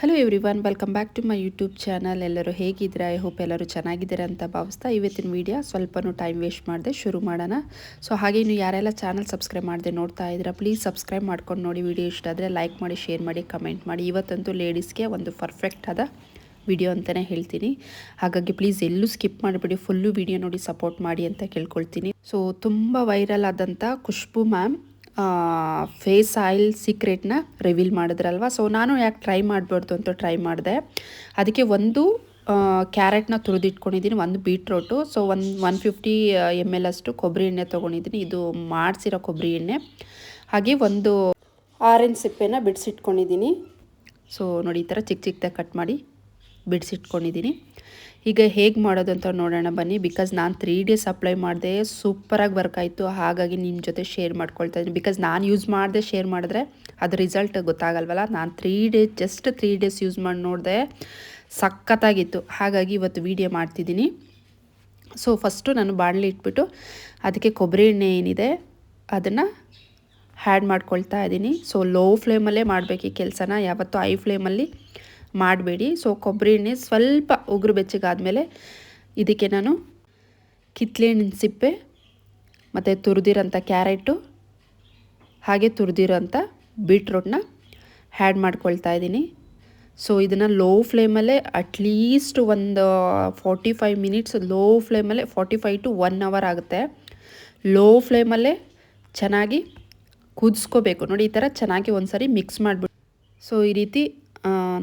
Hello everyone welcome back to my YouTube channel ಎಲ್ಲರೂ ಹೇಗಿದ್ದೀರಾ? I hope ಎಲ್ಲರೂ ಚೆನ್ನಾಗಿದ್ದೀರಾ ಅಂತ ಭಾವಿಸ್ತಾ ಇವತ್ತಿನ ವೀಡಿಯೋ ಸ್ವಲ್ಪನೂ ಟೈಮ್ ವೇಸ್ಟ್ ಮಾಡಿದೆ ಶುರು ಮಾಡೋಣ. ಸೊ ಹಾಗೆ ನೀವು ಯಾರೆಲ್ಲ ಚಾನಲ್ ಸಬ್ಸ್ಕ್ರೈಬ್ ಮಾಡದೆ ನೋಡ್ತಾ ಇದ್ದೀರಾ ಪ್ಲೀಸ್ ಸಬ್ಸ್ಕ್ರೈಬ್ ಮಾಡ್ಕೊಂಡು ನೋಡಿ ವಿಡಿಯೋ ಇಷ್ಟ ಆದರೆ ಲೈಕ್ ಮಾಡಿ ಶೇರ್ ಮಾಡಿ ಕಮೆಂಟ್ ಮಾಡಿ. ಇವತ್ತಂತೂ ಲೇಡೀಸ್ಗೆ ಒಂದು ಪರ್ಫೆಕ್ಟ್ ಆದ ವಿಡಿಯೋ ಅಂತಲೇ ಹೇಳ್ತೀನಿ. ಹಾಗಾಗಿ ಪ್ಲೀಸ್ ಎಲ್ಲೂ ಸ್ಕಿಪ್ ಮಾಡಿಬಿಡಿ ಫುಲ್ಲು ವಿಡಿಯೋ ನೋಡಿ ಸಪೋರ್ಟ್ ಮಾಡಿ ಅಂತ ಕೇಳ್ಕೊಳ್ತೀನಿ. ಸೊ ತುಂಬ ವೈರಲ್ ಆದಂಥ ಖುಷ್ಬು ಮ್ಯಾಮ್ ಫೇಸ್ ಆಯಿಲ್ ಸೀಕ್ರೆಟ್ನ ರಿವೀಲ್ ಮಾಡಿದ್ರಲ್ವ? ಸೊ ನಾನು ಯಾಕೆ ಟ್ರೈ ಮಾಡಬಾರ್ದು ಅಂತ ಟ್ರೈ ಮಾಡಿದೆ. ಅದಕ್ಕೆ ಒಂದು ಕ್ಯಾರೆಟ್ನ ತುರಿದಿಟ್ಕೊಂಡಿದ್ದೀನಿ ಒಂದು ಬೀಟ್ರೋಟು ಸೊ ಒಂದು ಒನ್ ಫಿಫ್ಟಿ ಎಂ ಎಲ್ ಅಷ್ಟು ಕೊಬ್ಬರಿ ಎಣ್ಣೆ ತೊಗೊಂಡಿದ್ದೀನಿ ಇದು ಮಾಡಿಸಿರೋ ಕೊಬ್ಬರಿ ಎಣ್ಣೆ. ಹಾಗೆ ಒಂದು ಆರೆಂಜ್ ಸಿಪ್ಪೆನ ಬಿಡಿಸಿಟ್ಕೊಂಡಿದ್ದೀನಿ ಸೊ ನೋಡಿ ಈ ಥರ ಚಿಕ್ಕ ಚಿಕ್ಕದಾಗಿ ಕಟ್ ಮಾಡಿ ಬಿಡಿಸಿಟ್ಕೊಂಡಿದ್ದೀನಿ ಈಗ ಹೇಗೆ ಮಾಡೋದು ಅಂತ ನೋಡೋಣ ಬನ್ನಿ. ಬಿಕಾಸ್ ನಾನು ತ್ರೀ ಡೇಸ್ ಅಪ್ಲೈ ಮಾಡಿದೆ ಸೂಪರಾಗಿ ವರ್ಕ್ ಆಯಿತು. ಹಾಗಾಗಿ ನಿಮ್ಮ ಜೊತೆ ಶೇರ್ ಮಾಡ್ಕೊಳ್ತಾ ಇದ್ದೀನಿ. ಬಿಕಾಸ್ ನಾನು ಯೂಸ್ ಮಾಡಿದೆ ಶೇರ್ ಮಾಡಿದ್ರೆ ಅದು ರಿಸಲ್ಟ್ ಗೊತ್ತಾಗಲ್ವಲ್ಲ? ನಾನು three days just three days use ಮಾಡಿ ನೋಡಿದೆ, ಸಖತ್ತಾಗಿತ್ತು. ಹಾಗಾಗಿ ಇವತ್ತು ವೀಡಿಯೋ ಮಾಡ್ತಿದ್ದೀನಿ. ಸೊ ಫಸ್ಟು ನಾನು ಬಾಣಲಿ ಇಟ್ಬಿಟ್ಟು ಅದಕ್ಕೆ ಕೊಬ್ಬರಿ ಎಣ್ಣೆ ಏನಿದೆ, ಅದನ್ನು ಹ್ಯಾಡ್ ಮಾಡ್ಕೊಳ್ತಾ ಇದ್ದೀನಿ. ಸೊ ಲೋ ಫ್ಲೇಮಲ್ಲೇ ಮಾಡಬೇಕು ಈ ಕೆಲಸನ. ಯಾವತ್ತೂ ಐ ಫ್ಲೇಮಲ್ಲಿ ಮಾಡಬೇಡಿ. ಸೊ ಕೊಬ್ಬರಿ ಎಣ್ಣೆ ಸ್ವಲ್ಪ ಉಗುರು ಬೆಚ್ಚಗಾದಮೇಲೆ ಇದಕ್ಕೆ ನಾನು ಕಿತ್ಲೆಹಣ್ಣಿನ ಸಿಪ್ಪೆ ಮತ್ತು ತುರಿದಿರೋಂಥ ಕ್ಯಾರೆಟು ಹಾಗೆ ತುರಿದಿರೋಂಥ ಬೀಟ್ರೋಟ್ನ ಹ್ಯಾಡ್ ಮಾಡ್ಕೊಳ್ತಾ ಇದ್ದೀನಿ. ಸೊ ಇದನ್ನು ಲೋ ಫ್ಲೇಮಲ್ಲೇ ಅಟ್ಲೀಸ್ಟ್ ಒಂದು ಫಾರ್ಟಿ ಫೈವ್ ಮಿನಿಟ್ಸ್ ಲೋ ಫ್ಲೇಮಲ್ಲೇ forty five to one hour ಆಗುತ್ತೆ ಲೋ ಫ್ಲೇಮಲ್ಲೇ ಚೆನ್ನಾಗಿ ಕುದಿಸ್ಕೋಬೇಕು. ನೋಡಿ, ಈ ಥರ ಚೆನ್ನಾಗಿ ಒಂದು ಸಾರಿ ಮಿಕ್ಸ್ ಮಾಡಿಬಿಟ್ಟು. ಸೊ ಈ ರೀತಿ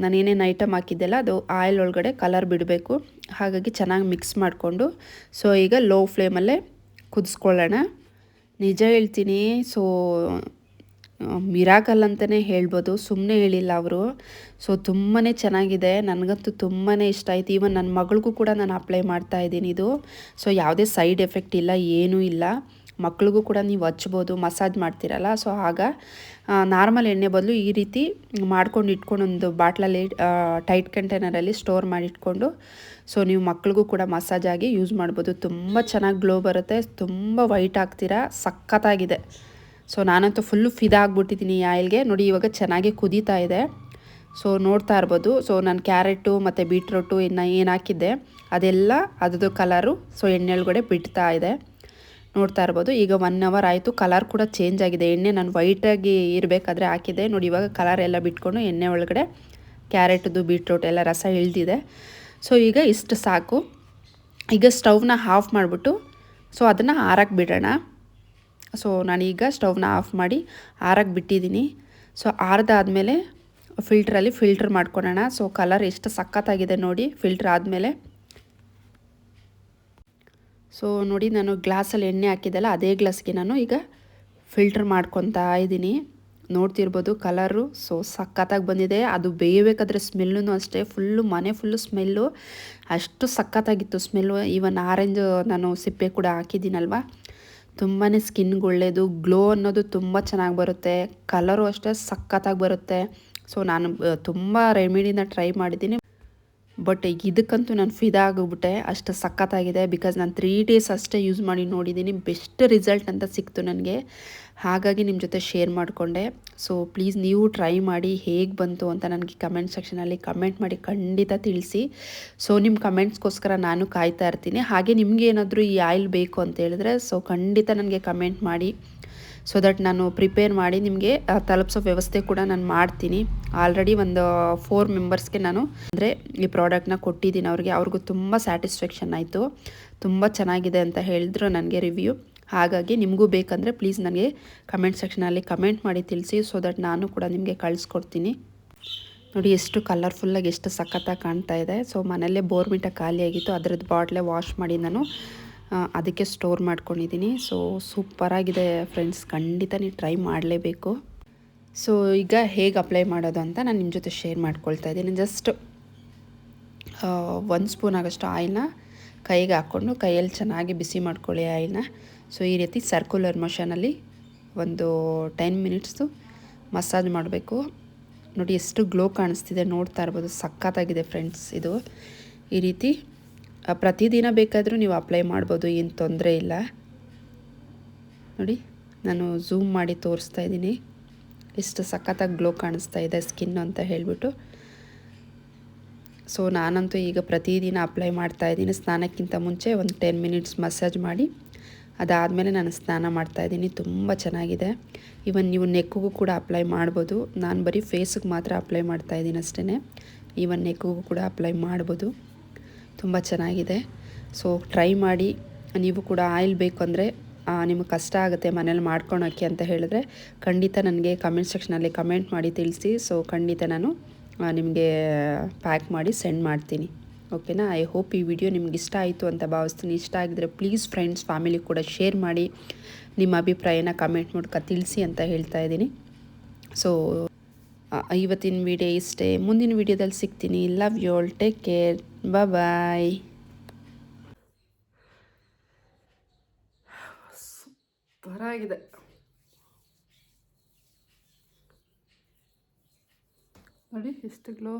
ನಾನು ಏನೇನು ಐಟಮ್ ಹಾಕಿದ್ದೆಲ್ಲ ಅದು ಆಯಿಲ್ ಒಳಗಡೆ ಕಲರ್ ಬಿಡಬೇಕು. ಹಾಗಾಗಿ ಚೆನ್ನಾಗಿ ಮಿಕ್ಸ್ ಮಾಡಿಕೊಂಡು. ಸೊ ಈಗ ಲೋ ಫ್ಲೇಮಲ್ಲೇ ಕುದಿಸ್ಕೊಳ್ಳೋಣ. ನಿಜ ಹೇಳ್ತೀನಿ ಸೊ ಮಿರಾಕಲ್ ಅಂತಲೇ ಹೇಳ್ಬೋದು. ಸುಮ್ಮನೆ ಹೇಳಿಲ್ಲ ಅವರು. ಸೊ ತುಂಬಾ ಚೆನ್ನಾಗಿದೆ. ನನಗಂತೂ ತುಂಬಾ ಇಷ್ಟ ಆಯಿತು. ಈವನ್ ನನ್ನ ಮಗಳಿಗೂ ಕೂಡ ನಾನು ಅಪ್ಲೈ ಮಾಡ್ತಾ ಇದ್ದೀನಿ ಇದು. ಸೊ ಯಾವುದೇ ಸೈಡ್ ಎಫೆಕ್ಟ್ ಇಲ್ಲ, ಏನೂ ಇಲ್ಲ. ಮಕ್ಳಿಗೂ ಕೂಡ ನೀವು ಹಚ್ಬೋದು, ಮಸಾಜ್ ಮಾಡ್ತೀರಲ್ಲ. ಸೊ ಆಗ ನಾರ್ಮಲ್ ಎಣ್ಣೆ ಬದಲು ಈ ರೀತಿ ಮಾಡ್ಕೊಂಡು ಇಟ್ಕೊಂಡು ಒಂದು ಬಾಟ್ಲಲ್ಲಿ ಟೈಟ್ ಕಂಟೈನರಲ್ಲಿ ಸ್ಟೋರ್ ಮಾಡಿ ಇಟ್ಕೊಂಡು ಸೊ ನೀವು ಮಕ್ಳಿಗೂ ಕೂಡ ಮಸಾಜ್ ಆಗಿ ಯೂಸ್ ಮಾಡ್ಬೋದು. ತುಂಬ ಚೆನ್ನಾಗಿ ಗ್ಲೋ ಬರುತ್ತೆ, ತುಂಬ ವೈಟ್ ಆಗ್ತೀರಾ, ಸಖತ್ತಾಗಿದೆ. ಸೊ ನಾನಂತೂ ಫುಲ್ಲು ಫಿದಾ ಆಗ್ಬಿಟ್ಟಿದ್ದೀನಿ ಈ ಆಯಿಲ್ಗೆ. ನೋಡಿ, ಇವಾಗ ಚೆನ್ನಾಗಿ ಕುದೀತಾ ಇದೆ. ಸೊ ನೋಡ್ತಾ ಇರ್ಬೋದು. ಸೊ ನಾನು ಕ್ಯಾರೆಟು ಮತ್ತು ಬೀಟ್ರೋಟು ಇನ್ನು ಏನು ಹಾಕಿದ್ದೆ, ಅದೆಲ್ಲ, ಅದ್ರದ್ದು ಕಲರು ಸೊ ಎಣ್ಣೆ ಒಳಗಡೆ ಬಿಡ್ತಾ ಇದೆ. ನೋಡ್ತಾ ಇರ್ಬೋದು. ಈಗ ಒನ್ ಅವರ್ ಆಯಿತು. ಕಲರ್ ಕೂಡ ಚೇಂಜ್ ಆಗಿದೆ. ಎಣ್ಣೆ ನಾನು ವೈಟಾಗಿ ಇರಬೇಕಾದ್ರೆ ಹಾಕಿದೆ. ನೋಡಿ, ಇವಾಗ ಕಲರ್ ಎಲ್ಲ ಬಿಟ್ಕೊಂಡು ಎಣ್ಣೆ ಒಳಗಡೆ ಕ್ಯಾರೆಟ್ದು ಬೀಟ್ರೋಟ್ ಎಲ್ಲ ರಸ ಇಳ್ದಿದೆ. ಸೊ ಈಗ ಇಷ್ಟು ಸಾಕು. ಈಗ ಸ್ಟವ್ನ ಆಫ್ ಮಾಡಿಬಿಟ್ಟು ಸೊ ಅದನ್ನು ಆರಕ್ಕೆ ಬಿಡೋಣ. ಸೊ ನಾನೀಗ ಸ್ಟವ್ನ ಆಫ್ ಮಾಡಿ ಆರಕ್ಕೆ ಬಿಟ್ಟಿದ್ದೀನಿ. ಸೊ ಆರ್ದಾದಮೇಲೆ ಫಿಲ್ಟ್ರಲ್ಲಿ ಫಿಲ್ಟ್ರ್ ಮಾಡ್ಕೊಳೋಣ. ಸೊ ಕಲರ್ ಎಷ್ಟು ಸಖತ್ತಾಗಿದೆ ನೋಡಿ. ಫಿಲ್ಟ್ರ್ ಆದಮೇಲೆ ಸೊ ನೋಡಿ ನಾನು ಗ್ಲಾಸಲ್ಲಿ ಎಣ್ಣೆ ಹಾಕಿದ್ದಲ್ಲ ಅದೇ ಗ್ಲಾಸ್ಗೆ ನಾನು ಈಗ ಫಿಲ್ಟರ್ ಮಾಡ್ಕೊತಾ ಇದ್ದೀನಿ. ನೋಡ್ತಿರ್ಬೋದು ಕಲರು ಸೊ ಸಖತ್ತಾಗಿ ಬಂದಿದೆ. ಅದು ಬೇಯಬೇಕಾದ್ರೆ ಸ್ಮೆಲ್ಲೂ ಅಷ್ಟೇ ಫುಲ್ಲು ಮನೆ ಫುಲ್ಲು ಸ್ಮೆಲ್ಲು ಅಷ್ಟು ಸಖತ್ತಾಗಿತ್ತು ಸ್ಮೆಲ್ಲು ಈವನ್ ಆರೆಂಜ್ ನಾನು ಸಿಪ್ಪೆ ಕೂಡ ಹಾಕಿದ್ದೀನಲ್ವ? ತುಂಬಾ ಸ್ಕಿನ್ಗೆ ಒಳ್ಳೆಯದು ಗ್ಲೋ ಅನ್ನೋದು ತುಂಬ ಚೆನ್ನಾಗಿ ಬರುತ್ತೆ. ಕಲರು ಅಷ್ಟೇ ಸಖತ್ತಾಗಿ ಬರುತ್ತೆ. ಸೊ ನಾನು ತುಂಬ ರೆಮಿಡಿನ ಟ್ರೈ ಮಾಡಿದ್ದೀನಿ. ಬಟ್ ಇದಕ್ಕಂತೂ ನಾನು ಫಿದಾ ಆಗಿಬಿಟ್ಟೆ. ಅಷ್ಟು ಸಖತ್ತಾಗಿದೆ ಬಿಕಾಸ್ ನಾನು ತ್ರೀ ಡೇಸ್ ಅಷ್ಟೇ ಯೂಸ್ ಮಾಡಿ ನೋಡಿದ್ದೀನಿ ಬೆಸ್ಟ್ ರಿಸಲ್ಟ್ ಅಂತ ಸಿಕ್ತು ನನಗೆ. ಹಾಗಾಗಿ ನಿಮ್ಮ ಜೊತೆ ಶೇರ್ ಮಾಡಿಕೊಂಡೆ. ಸೊ ಪ್ಲೀಸ್ ನೀವು ಟ್ರೈ ಮಾಡಿ ಹೇಗೆ ಬಂತು ಅಂತ ನನಗೆ ಕಮೆಂಟ್ ಸೆಕ್ಷನಲ್ಲಿ ಕಮೆಂಟ್ ಮಾಡಿ ಖಂಡಿತ ತಿಳಿಸಿ. ಸೊ ನಿಮ್ಮ ಕಮೆಂಟ್ಸ್ಗೋಸ್ಕರ ನಾನು ಕಾಯ್ತಾ ಇರ್ತೀನಿ. ಹಾಗೆ ನಿಮಗೆ ಏನಾದರೂ ಈ ಆಯಿಲ್ ಬೇಕು ಅಂತ ಹೇಳಿದ್ರೆ ಸೊ ಖಂಡಿತ ನನಗೆ ಕಮೆಂಟ್ ಮಾಡಿ. ಸೊ ದಟ್ ನಾನು ಪ್ರಿಪೇರ್ ಮಾಡಿ ನಿಮಗೆ ತಲುಪಿಸೋ ವ್ಯವಸ್ಥೆ ಕೂಡ ನಾನು ಮಾಡ್ತೀನಿ. ಆಲ್ರೆಡಿ ಒಂದು ಫೋರ್ ಮೆಂಬರ್ಸ್ಗೆ ನಾನು ಅಂದರೆ ಈ ಪ್ರಾಡಕ್ಟ್ನ ಕೊಟ್ಟಿದ್ದೀನಿ ಅವ್ರಿಗೆ. ಅವ್ರಿಗೂ ತುಂಬ ಸ್ಯಾಟಿಸ್ಫ್ಯಾಕ್ಷನ್ ಆಯಿತು. ತುಂಬ ಚೆನ್ನಾಗಿದೆ ಅಂತ ಹೇಳಿದ್ರು ನನಗೆ ರಿವ್ಯೂ ಹಾಗಾಗಿ ನಿಮಗೂ ಬೇಕಂದರೆ ಪ್ಲೀಸ್ ನನಗೆ ಕಮೆಂಟ್ ಸೆಕ್ಷನಲ್ಲಿ ಕಮೆಂಟ್ ಮಾಡಿ ತಿಳಿಸಿ ಸೊ ದಟ್ ನಾನು ಕೂಡ ನಿಮಗೆ ಕಳಿಸ್ಕೊಡ್ತೀನಿ. ನೋಡಿ ಎಷ್ಟು ಕಲರ್ಫುಲ್ಲಾಗಿ ಎಷ್ಟು ಸಖತ್ತಾಗಿ ಕಾಣ್ತಾ ಇದೆ. ಸೊ ಮನೆಯಲ್ಲೇ ಬೋರ್ಮಿಟ ಖಾಲಿಯಾಗಿತ್ತು. ಅದ್ರದ್ದು ಬಾಟ್ಲೆ ವಾಶ್ ಮಾಡಿ ನಾನು ಅದಕ್ಕೆ ಸ್ಟೋರ್ ಮಾಡ್ಕೊಂಡಿದ್ದೀನಿ ಸೊ ಸೂಪರಾಗಿದೆ ಫ್ರೆಂಡ್ಸ್ ಖಂಡಿತ ನೀವು ಟ್ರೈ ಮಾಡಲೇಬೇಕು. ಸೊ ಈಗ ಹೇಗೆ ಅಪ್ಲೈ ಮಾಡೋದು ಅಂತ ನಾನು ನಿಮ್ಮ ಜೊತೆ ಶೇರ್ ಮಾಡ್ಕೊಳ್ತಾ ಇದ್ದೀನಿ. ಜಸ್ಟ್ ಒಂದು ಸ್ಪೂನ್ ಆಗೋಷ್ಟು ಆಯಿಲ್ನ ಕೈಗೆ ಹಾಕ್ಕೊಂಡು ಕೈಯಲ್ಲಿ ಚೆನ್ನಾಗಿ ಬಿಸಿ ಮಾಡ್ಕೊಳ್ಳಿ ಆಯಿಲ್ನ. ಸೊ ಈ ರೀತಿ ಸರ್ಕ್ಯುಲರ್ ಮೋಷನಲ್ಲಿ ಒಂದು ಟೆನ್ ಮಿನಿಟ್ಸು ಮಸಾಜ್ ಮಾಡಬೇಕು. ನೋಡಿ, ಎಷ್ಟು ಗ್ಲೋ ಕಾಣಿಸ್ತಿದೆ ನೋಡ್ತಾ ಇರ್ಬೋದು. ಸಖತ್ತಾಗಿದೆ ಫ್ರೆಂಡ್ಸ್ ಇದು. ಈ ರೀತಿ ಪ್ರತಿದಿನ ಬೇಕಾದರೂ ನೀವು ಅಪ್ಲೈ ಮಾಡ್ಬೋದು, ಏನು ತೊಂದರೆ ಇಲ್ಲ. ನೋಡಿ, ನಾನು ಝೂಮ್ ಮಾಡಿ ತೋರಿಸ್ತಾ ಇದ್ದೀನಿ. ಎಷ್ಟು ಸಖತ್ತಾಗಿ ಗ್ಲೋ ಕಾಣಿಸ್ತಾ ಇದೆ ಸ್ಕಿನ್ ಅಂತ ಹೇಳಿಬಿಟ್ಟು. ಸೊ ನಾನಂತೂ ಈಗ ಪ್ರತಿದಿನ ಅಪ್ಲೈ ಮಾಡ್ತಾ ಇದ್ದೀನಿ. ಸ್ನಾನಕ್ಕಿಂತ ಮುಂಚೆ ಒಂದು ಟೆನ್ ಮಿನಿಟ್ಸ್ ಮಸಾಜ್ ಮಾಡಿ, ಅದಾದಮೇಲೆ ನಾನು ಸ್ನಾನ ಮಾಡ್ತಾಯಿದ್ದೀನಿ ತುಂಬ ಚೆನ್ನಾಗಿದೆ. ಈವನ್ ನೀವು ನೆಕ್ಕಿಗೂ ಕೂಡ ಅಪ್ಲೈ ಮಾಡ್ಬೋದು. ನಾನು ಬರೀ ಫೇಸಿಗೆ ಮಾತ್ರ ಅಪ್ಲೈ ಮಾಡ್ತಾಯಿದ್ದೀನಿ ಅಷ್ಟೇ ಈವನ್ ನೆಕ್ಕಿಗೂ ಕೂಡ ಅಪ್ಲೈ ಮಾಡ್ಬೋದು. ತುಂಬ ಚೆನ್ನಾಗಿದೆ. ಸೊ ಟ್ರೈ ಮಾಡಿ. ನೀವು ಕೂಡ ಆಯಿಲ್ ಬೇಕು ಅಂದರೆ ನಿಮಗೆ ಕಷ್ಟ ಆಗುತ್ತೆ ಮನೇಲಿ ಮಾಡ್ಕೊಳೋಕ್ಕೆ ಅಂತ ಹೇಳಿದ್ರೆ, ಖಂಡಿತ ನನಗೆ ಕಮೆಂಟ್ ಸೆಕ್ಷನಲ್ಲಿ ಕಮೆಂಟ್ ಮಾಡಿ ತಿಳಿಸಿ. ಸೊ ಖಂಡಿತ ನಾನು ನಿಮಗೆ ಪ್ಯಾಕ್ ಮಾಡಿ ಸೆಂಡ್ ಮಾಡ್ತೀನಿ. ಓಕೆನಾ ಐ ಹೋಪ್ ಈ ವಿಡಿಯೋ ನಿಮ್ಗೆ ಇಷ್ಟ ಆಯಿತು ಅಂತ ಭಾವಿಸ್ತೀನಿ. ಇಷ್ಟ ಆಗಿದ್ರೆ ಪ್ಲೀಸ್ ಫ್ರೆಂಡ್ಸ್ ಫ್ಯಾಮಿಲಿ ಕೂಡ ಶೇರ್ ಮಾಡಿ. ನಿಮ್ಮ ಅಭಿಪ್ರಾಯನ ಕಮೆಂಟ್ ಮೂಲಕ ತಿಳಿಸಿ ಅಂತ ಹೇಳ್ತಾ ಇದ್ದೀನಿ. ಸೊ ಇವತ್ತಿನ ವಿಡಿಯೋ ಇಷ್ಟೇ. ಮುಂದಿನ ವಿಡಿಯೋದಲ್ಲಿ ಸಿಗ್ತೀನಿ. Love you all take care bye ಸೂಪರಾಗಿದೆ ನೋಡಿ ಎಷ್ಟು ಗ್ಲೋ